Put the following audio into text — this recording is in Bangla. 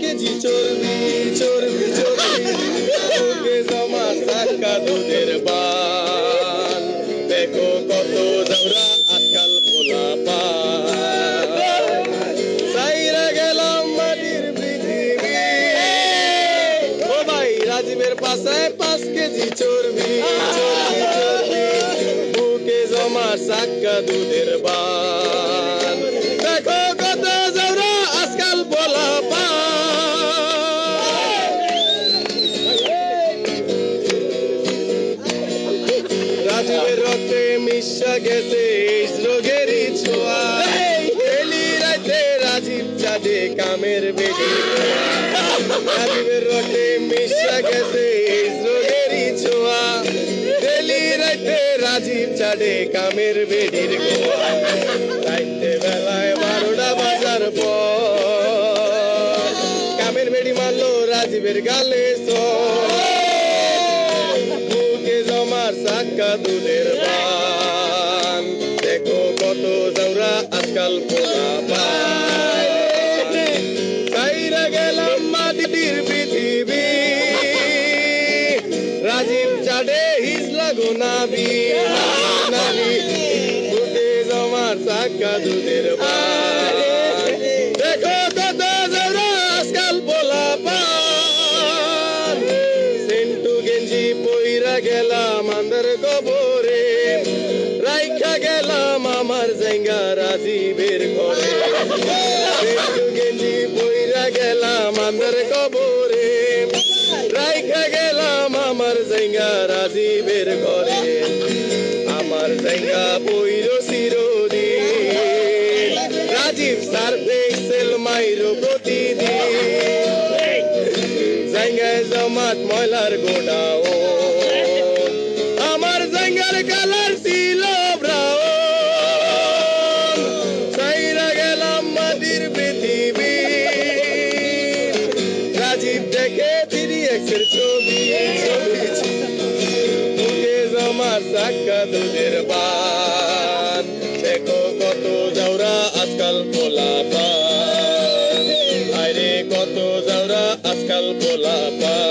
কেজি চর্বি চর্বি চর্বি। বুকে জমা চাকা দুধের বান। দেখো কত জোড়া আজকাল পোলা পান। সাইরা গেলাম মাটির পৃথিবী। ও ভাই, রাজীবের পাশায় পাঁচ কেজি চর্বি চর্বি চর্বি। বুকে জমা চাক্কা দুধের বান। রাজীবের রক্তে মিশা গেছে এই রোগেরই ছোঁয়া। এলি রাতে রাজীব চাঁদে কামের বেটি রাজীবের রক্তে মিশা গেছে এই রোগেরই ছোঁয়া। এলি রাতে রাজীব চাঁদে কামের বেটির গোয়া রাইতে বেলায় বারোটা বাজার পর। কামের বেড়ি মারলো রাজীবের গালে সর জমার চাক্কা দুধের পান দেখো কত জৌরা আজকাল পোলা পায়। কাইরা গেলাম মাটির পৃথিবী। রাজীব চাডে হিজলা গোনাবি। নাবি বুকে জমার চাক্কা দুধের পান দেখো কত জৌরা আজকাল পোলা পান। পইরা গেলাম আন্দার কবরে, রাইখা গেলাম আমার জাঙ্গা রাজীবের ঘরে। গেঞ্জি পইরা গেলাম আন্দার কবরে, রাইখা গেলাম আমার জাঙ্গা রাজীবের ঘরে। আমার জাঙ্গা পইর চিরদিন রাজীব সার পেক্সেল মাইরো প্রতিদিন। জমাত ময়লার গোডাও জীব দেখে তিনি একের ছবি বুকে জমার চাকা দুধের বান। দেখো কত যাওরা আজকাল পোলা পান আরে কত যাওরা আজকাল পোলা পান